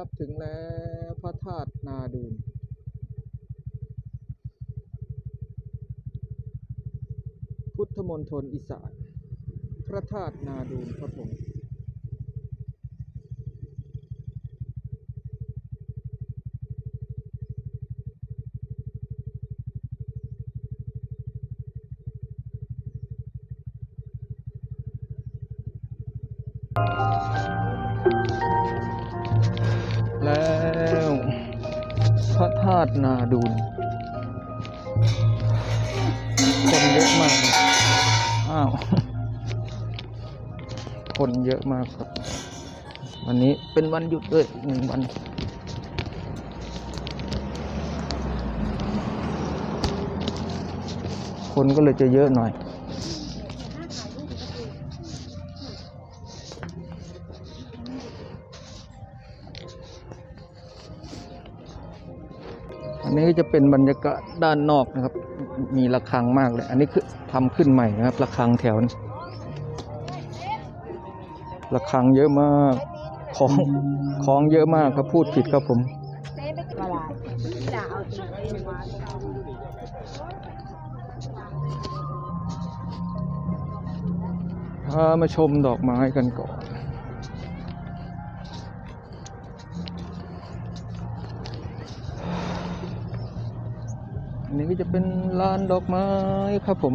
ครับถึงแล้วพระธาตุนาดูนพุทธมณฑลอีสานพระธาตุนาดูนครับผม แล้วพระธาตุนาดูนคนเยอะมาก อ้าว คนเยอะมากครับ วันนี้เป็นวันหยุดด้วยหนึ่งวันคนก็เลยจะเยอะหน่อย อันนี้ก็จะเป็นบรรยากาศด้านนอกนะครับ มีระฆังมากเลย อันนี้คือทำขึ้นใหม่นะครับระฆังแถวนี้ระฆังเยอะมากของของเยอะมากครับพูดผิดครับผมพามาชมดอกไม้กันก่อน นี้ก็จะเป็นลานดอกไม้ครับผม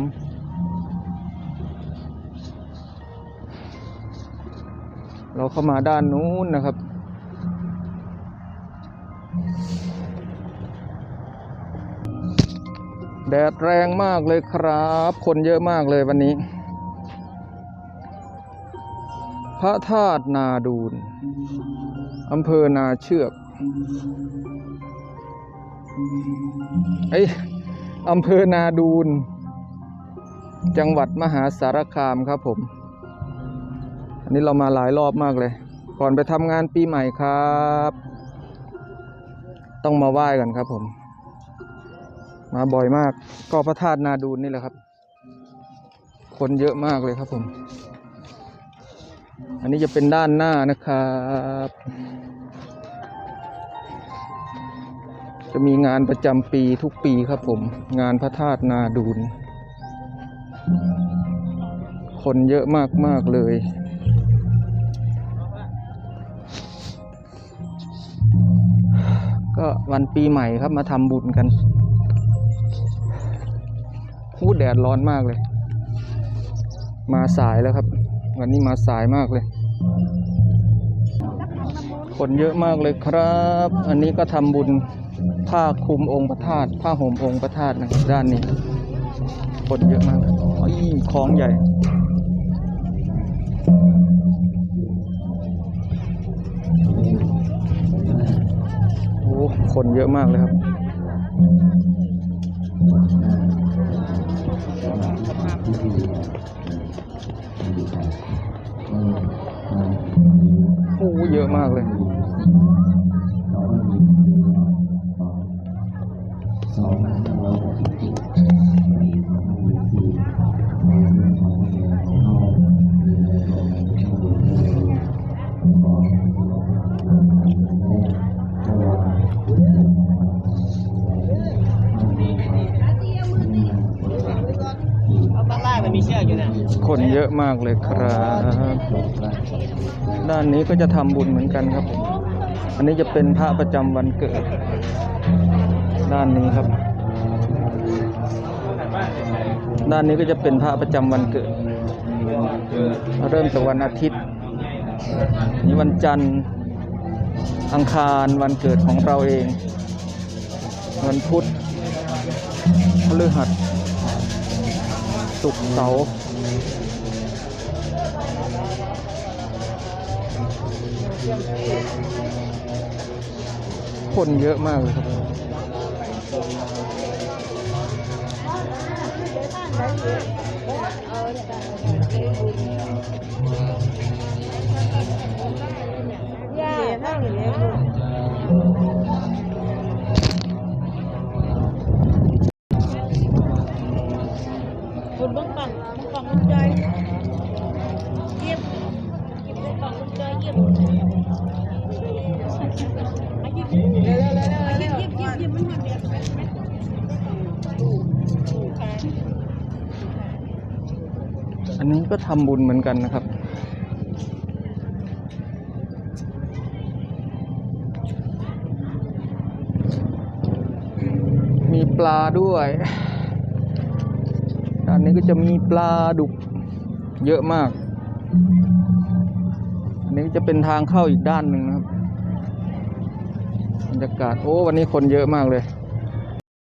เราเข้ามาด้านนู้นนะครับ แดดแรงมากเลยครับ คนเยอะมากเลยวันนี้ พระธาตุนาดูนอำเภอนาเชือก เอ้อำเภอนาดูน จังหวัดมหาสารคามครับผม อันนี้เรามาหลายรอบมากเลย ก่อนไปทำงานปีใหม่ครับ ต้องมาไหว้กันครับผม มาบ่อยมาก ก็พระธาตุนาดูนนี่แหละครับ คนเยอะมากเลยครับผม อันนี้จะเป็นด้านหน้านะครับ จะมีงานประจำปีทุกปีครับผม งานพระธาตุนาดูน คนเยอะมากมาก ๆ เลย ก็วันปีใหม่ครับมาทำบุญกันพูดแดดร้อนมากเลย มาสายแล้วครับ วันนี้มาสายมากเลยคนเยอะมากเลยครับ อันนี้ก็ทำบุญ ผ้าคลุมองค์พระธาตุผ้าห่มองค์พระธาตุนะด้านนี้คนเยอะมากอ๋ออีคลองใหญ่ โอ้คนเยอะมากเลยครับโอ้เยอะมากเลย คนเยอะมากเลยครับ ด้านนี้ก็จะทำบุญเหมือนกันครับ อันนี้จะเป็นพระประจำวันเกิด ด้านนี้ครับ ด้านนี้ก็จะเป็นพระประจำวันเกิด เริ่มจากวันอาทิตย์นี่วันจันทร์ อังคารวันเกิดของเราเอง วันพุธพฤหัส ศุกร์เสาร์คนเยอะมากเลยครับย่า อันนี้ก็ทำบุญเหมือนกันนะครับ มีปลาด้วยอันนี้ก็จะมีปลาดุกเยอะมาก นนี้จะเป็นทางเข้าอีกด้านหนึ่งนะครับบรรยากาศโอ้วันนี้คนเยอะมากเลย